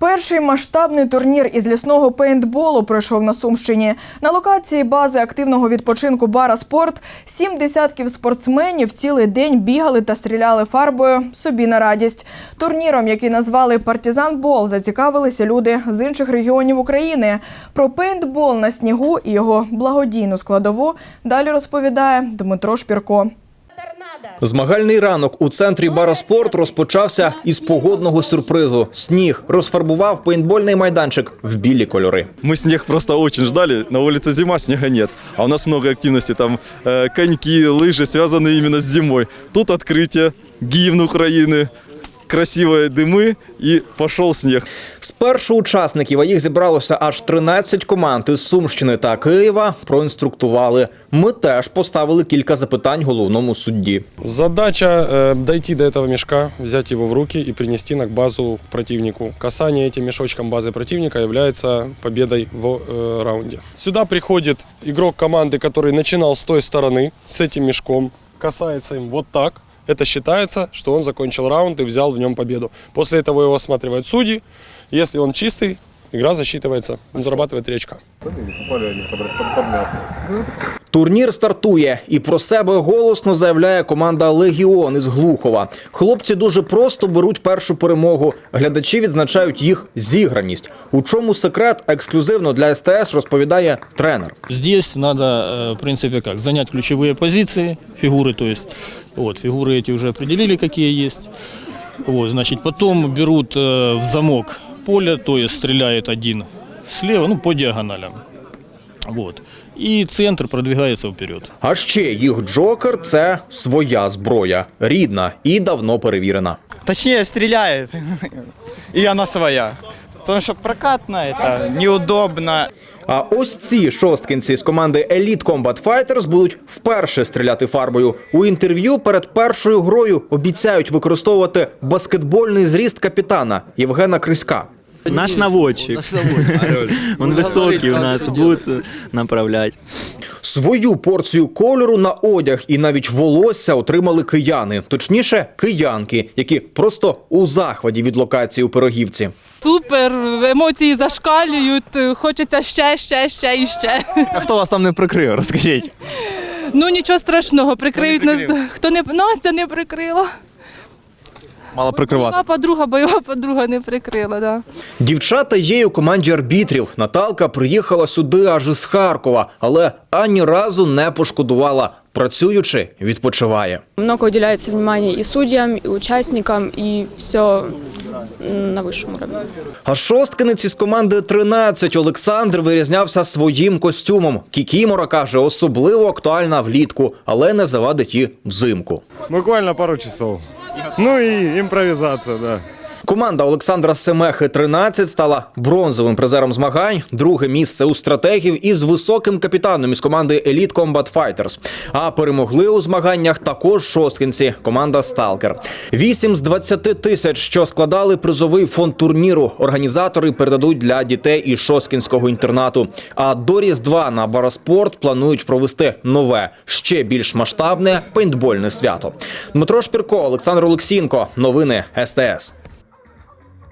Перший масштабний турнір із лісного пейнтболу пройшов на Сумщині. На локації бази активного відпочинку Бара Спорт сім десятків спортсменів цілий день бігали та стріляли фарбою собі на радість. Турніром, який назвали Партізан Бол, зацікавилися люди з інших регіонів України. Про пейнтбол на снігу і його благодійну складову далі розповідає Дмитро Шпірко. Змагальний ранок у центрі Бараспорт розпочався із погодного сюрпризу. Сніг розфарбував пейнтбольний майданчик в білі кольори. Мы снег просто очень ждали. На улице зима, снега нет. А у нас много активности. Там э, коньки, лыжи, связанные именно с зимой. Тут открытие, гимн Украины, красивые дымы и пошел снег. Спершу учасників, а їх зібралося аж 13 команд із Сумщини та Києва, проінструктували. Ми теж поставили кілька запитань головному судді. Задача э, дойти до этого мешка, взять его в руки и принести на базу противнику. Касание этим мешочком базы противника является победой в э, раунде. Сюда приходит игрок команды, который начинал с той стороны, с этим мешком, касается им вот так. Это считается, что он закончил раунд и взял в нем победу. После этого его осматривают судьи. Если он чистый, игра засчитывается. Он зарабатывает три очка. Турнір стартує, і про себе голосно заявляє команда Легіон із Глухова. Хлопці дуже просто беруть першу перемогу. Глядачі відзначають їх зіграність. У чому секрет ексклюзивно для СТС розповідає тренер. Здесь надо, э, в принципе, как занять ключевые позиции, фигуры, то есть, вот, фигуры эти уже определили, какие есть. Вот, значит, потом берут э, в замок поле, то есть стреляет один слева, ну, по диагоналям. Вот. И центр продвигается вперед. А ще їх джокер це своя зброя, рідна і давно перевірена. Точнее, стреляет. И она своя. Потому что прокатно это неудобно. А ось ці шосткинці з команди Elite Combat Fighters будуть вперше стріляти фарбою. У інтерв'ю перед першою грою обіцяють використовувати баскетбольний зріст капітана Євгена Криська. Наш наводчик. Он высокий у нас, будет направлять. Свою порцію кольору на одяг і навіть волосся отримали кияни, точніше, киянки, які просто у захваті від локації у пирогівці. Супер, емоції зашкалюють, хочеться ще, ще, ще і ще. А хто вас там не прикрив? Розкажіть. Ну нічого страшного, прикриють нас. Хто не Настя не прикрила. Мало прикривати. Бойова подруга, бойова подруга не прикрила, да. Дівчата є й у команді арбітрів. Наталка приїхала сюди аж із Харкова, але ані разу не пошкодувала. Працюючи, відпочиває. Много уделяется внимания і суддям, і учасникам, і все на вищому рівні. А шосткинець із команди 13 Олександр вирізнявся своїм костюмом. Кікімора каже, особливо актуальна влітку, але не завадить і взимку. Буквально пару часов. Ну і імпровізація, да. Команда Олександра Семехи 13 стала бронзовим призером змагань. Друге місце у стратегів із високим капітаном із команди Elite Combat Fighters. А перемогли у змаганнях також шосткинці, команда Сталкер. 8 з 20 тисяч, що складали призовий фонд турніру, організатори передадуть для дітей із шосткінського інтернату. А до Різдва на Бараспорт планують провести нове, ще більш масштабне пейнтбольне свято. Дмитро Шпірко, Олександр Олексінко. Новини СТС.